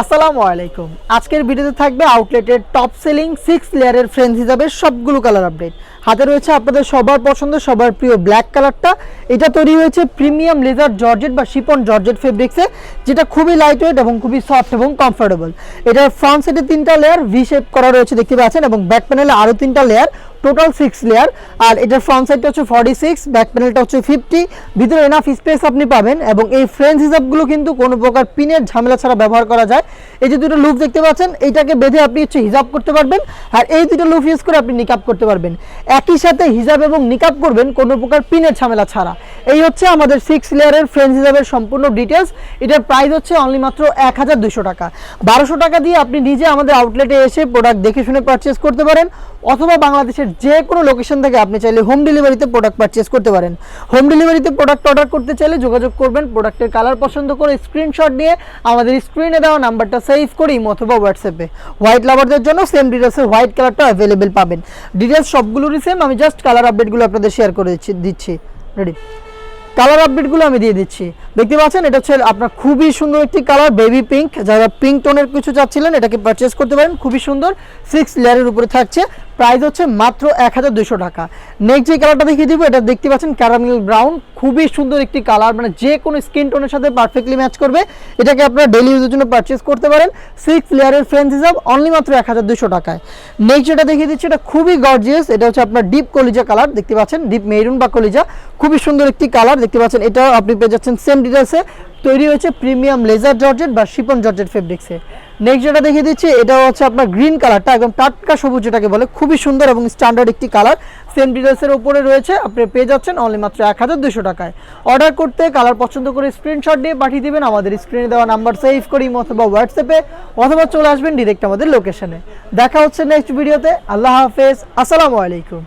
আসসালামু আলাইকুম। আজকের ভিডিওতে থাকবে আউটলেটের টপ সেলিং সিক্স লেয়ারের ফ্রেন্স হিসাবে সবগুলো কালার আপডেট হাতে রয়েছে আপনাদের সবার পছন্দ সবার প্রিয় ব্ল্যাক কালারটা এটা তৈরি হয়েছে প্রিমিয়াম লেজার জর্জেট বা শিপন জর্জেট ফেব্রিক্সে যেটা খুবই লাইট ওয়েট এবং খুবই সফট এবং কমফোর্টেবল এটার ফ্রন্ট সাইডে তিনটা লেয়ার ভি শেপ করা রয়েছে, দেখতে পাচ্ছেন, এবং ব্যাক প্যানেলে আরও তিনটা লেয়ার টোটাল সিক্স লেয়ার আর এটার ফ্রন্ট সাইডটা হচ্ছে ফর্টি সিক্স ব্যাক প্যানেলটা হচ্ছে ফিফটি ভিতরে এনাফ স্পেস আপনি পাবেন এবং এই ফ্রেঞ্চ হিসাবগুলো কিন্তু কোনো প্রকার পিনের ঝামেলা ছাড়া ব্যবহার করা যায়। এই যে দুটো লুপ দেখতে পাচ্ছেন এইটাকে বেঁধে আপনি হচ্ছে হিসাব করতে পারবেন, আর এই দুটো লুপ ইউজ করে আপনি নিকাপ করতে পারবেন। একই সাথে হিজাব এবং নিকাব করবেন কোনো প্রকার পিনের ঝামেলা ছাড়া। এই হচ্ছে আমাদের সিক্স লেয়ারের ফ্রেন্স হিসাবের সম্পূর্ণ ডিটেলস এটার প্রাইস হচ্ছে অনলি মাত্র এক হাজার দুশো টাকা। বারোশো টাকা দিয়ে আপনি নিজে আমাদের আউটলেটে এসে প্রোডাক্ট দেখে শুনে পারচেস করতে পারেন। অথবা বাংলাদেশের যে কোনো লোকেশন থেকে আপনি চাইলে হোম ডেলিভারিতে প্রোডাক্ট পারচেস করতে পারেন। হোম ডেলিভারিতে প্রোডাক্ট অর্ডার করতে চাইলে যোগাযোগ করবেন প্রোডাক্টের কালার পছন্দ করে স্ক্রিনশট নিয়ে আমাদের স্ক্রিনে দেওয়া নাম্বারটা সেভ করে অথবা হোয়াটসঅ্যাপে হোয়াইট লাভারদের জন্য সেম ডিটেলসের হোয়াইট কালারটা অ্যাভেলেবেল পাবেন। ডিটেলস সবগুলোরই সেম আমি জাস্ট কালার আপডেটগুলো আপনাদের শেয়ার করে দিচ্ছি দিচ্ছি। রেডি কালার আপডেটগুলো আমি দিয়ে দিচ্ছি। দেখতে পাচ্ছেন, এটা হচ্ছে আপনার খুবই সুন্দর একটি কালার বেবি পিঙ্ক যারা পিঙ্ক টোনের কিছু চাচ্ছিলেন, এটাকে পারচেস করতে পারেন। খুবই সুন্দর সিক্স লেয়ারের উপরে থাকছে। প্রাইস হচ্ছে মাত্র এক হাজার দুশো টাকা। নেক্সট যে কালারটা দেখিয়ে দিব, এটা দেখতে পাচ্ছেন ক্যারামেল ব্রাউন খুবই সুন্দর একটি কালার মানে যে কোনো স্কিন টোনের সাথে পারফেক্টলি ম্যাচ করবে। এটাকে আপনারা ডেলি ইউজের জন্য পারচেস করতে পারেন। সিক্স লেয়ারের ফ্রেন্স হিসাব অনলি মাত্র এক হাজার দুশো টাকায়। নেক্সট যেটা দেখিয়ে দিচ্ছি, এটা খুবই গর্জিয়াস এটা হচ্ছে আপনার ডিপ কলিজা কালার দেখতে পাচ্ছেন? ডিপ মেরুন বা কলিজা। খুবই সুন্দর একটি কালার দেখতে পাচ্ছেন? এটাও আপনি পেয়ে যাচ্ছেন সেম ডিটেলসে তৈরি হয়েছে প্রিমিয়াম লেজার জর্জেট বা শিপন জর্জেট ফেব্রিক্সে। নেক্সট যেটা দেখিয়ে দিচ্ছি এটা হচ্ছে আপনার গ্রিন কালারটা একদম টাটকা সবুজ যেটাকে বলে, খুবই সুন্দর এবং স্ট্যান্ডার্ড একটি কালার। সেম ডিটেলসের উপরে রয়েছে, আপনি পেয়ে যাচ্ছেন অনলি মাত্র এক হাজার দুশো টাকায়। অর্ডার করতে, কালার পছন্দ করে স্ক্রিনশট দিয়ে পাঠিয়ে দেবেন, আমাদের স্ক্রিনে দেওয়া নাম্বার সেভ করি অথবা হোয়াটসঅ্যাপে অথবা চলে আসবেন ডিরেক্ট আমাদের লোকেশনে দেখা হচ্ছে নেক্সট ভিডিওতে আল্লাহ হাফেজ, আসসালামু আলাইকুম।